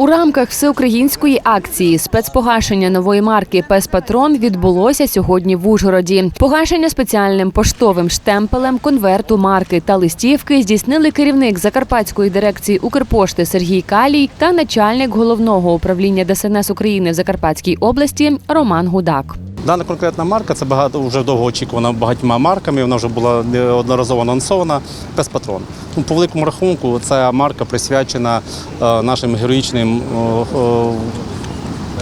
У рамках всеукраїнської акції спецпогашення нової марки Пес Патрон відбулося сьогодні в Ужгороді. Погашення спеціальним поштовим штемпелем конверту марки та листівки здійснили керівник Закарпатської дирекції Укрпошти Сергій Калій та начальник головного управління ДСНС України в Закарпатській області Роман Гудак. Дана конкретна марка це багато вже довго очікувана багатьма марками. Вона вже була неодноразово анонсована. Пес Патрон. Ну, по великому рахунку, ця марка присвячена е, нашим героїчним е, е,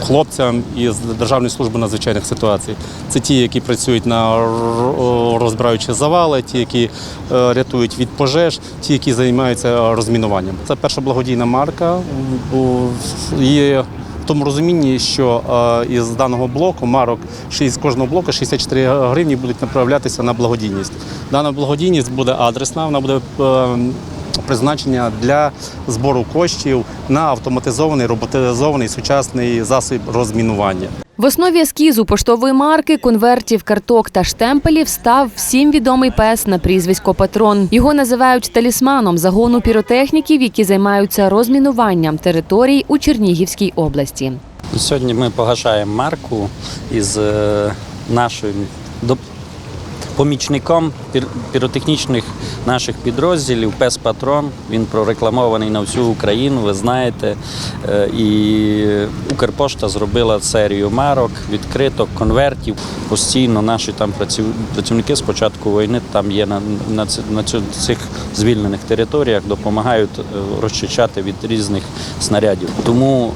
хлопцям із Державної служби надзвичайних ситуацій. Це ті, які працюють на р- розбираючі завали, ті, які рятують від пожеж, ті, які займаються розмінуванням. Це перша благодійна марка. Є тому розумінні, що е, із даного блоку марок з кожного блоку 64 гривні будуть направлятися на благодійність. Дана благодійність буде адресна, вона буде е, призначення для збору коштів на автоматизований роботизований сучасний засіб розмінування. В основі ескізу поштової марки, конвертів, карток та штемпелів став всім відомий пес на прізвисько Патрон. Його називають талісманом загону піротехніків, які займаються розмінуванням територій у Чернігівській області. Сьогодні ми погашаємо марку із е, нашим помічником пір- піротехнічних наших підрозділів Пес Патрон. Він прорекламований на всю Україну, ви знаєте. Е, І Укрпошта зробила серію марок, відкриток, конвертів. Постійно наші там праців- працівники з початку війни там є на, на, на цих звільнених територіях, допомагають е, розчищати від різних снарядів. Тому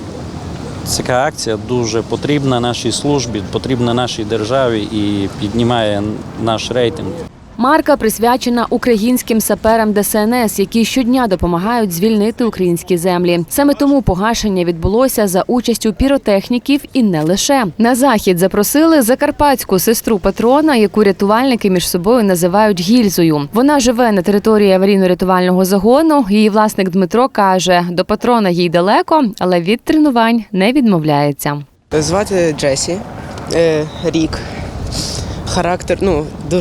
Така акція дуже потрібна нашій службі, потрібна нашій державі і піднімає наш рейтинг. Марка присвячена українським саперам ДСНС, які щодня допомагають звільнити українські землі. Саме тому погашення відбулося за участю піротехніків і не лише на захід запросили закарпатську сестру патрона, яку рятувальники між собою називають гільзою. Вона живе на території аварійно-рятувального загону. Її власник Дмитро каже, до патрона їй далеко, але від тренувань не відмовляється. Звати Джесі, е, рік. Характер, ну, дуже